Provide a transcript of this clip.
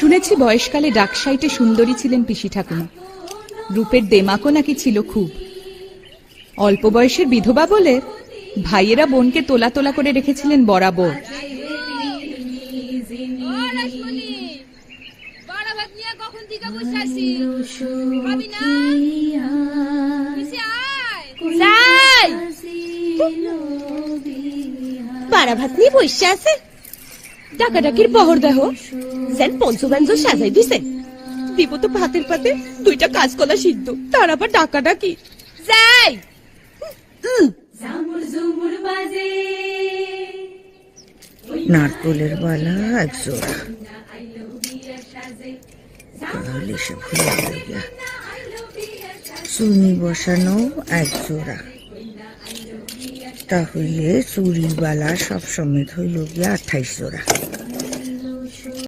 শুনেছি বয়সকালে ডাকসাইটে সুন্দরী ছিলেন পিসি ঠাকুমা। রূপের দেমাকও নাকি ছিল খুব। অল্প বয়সের বিধবা বলে ভাইয়েরা বোনকে তোলা তোলা করে রেখেছিলেন বরাবর। পাড়া ভাত নিয়ে বসে আছে? ডাকাডাকির বহর দেহ। যেন পঞ্চব্যঞ্জ সাজাই দিছে। দিব তো ভাতের পাতে দুইটা কাঁচকলা সিদ্ধ তার আবার ডাকাডাকি। যাই। নারকলের বালা এক জোড়া। তাহলে সে ভুলে চুনি বসানো এক জোড়া। তাহলে চুরির বালা সব সমেত হইল গিয়া আঠাইশ জোড়া।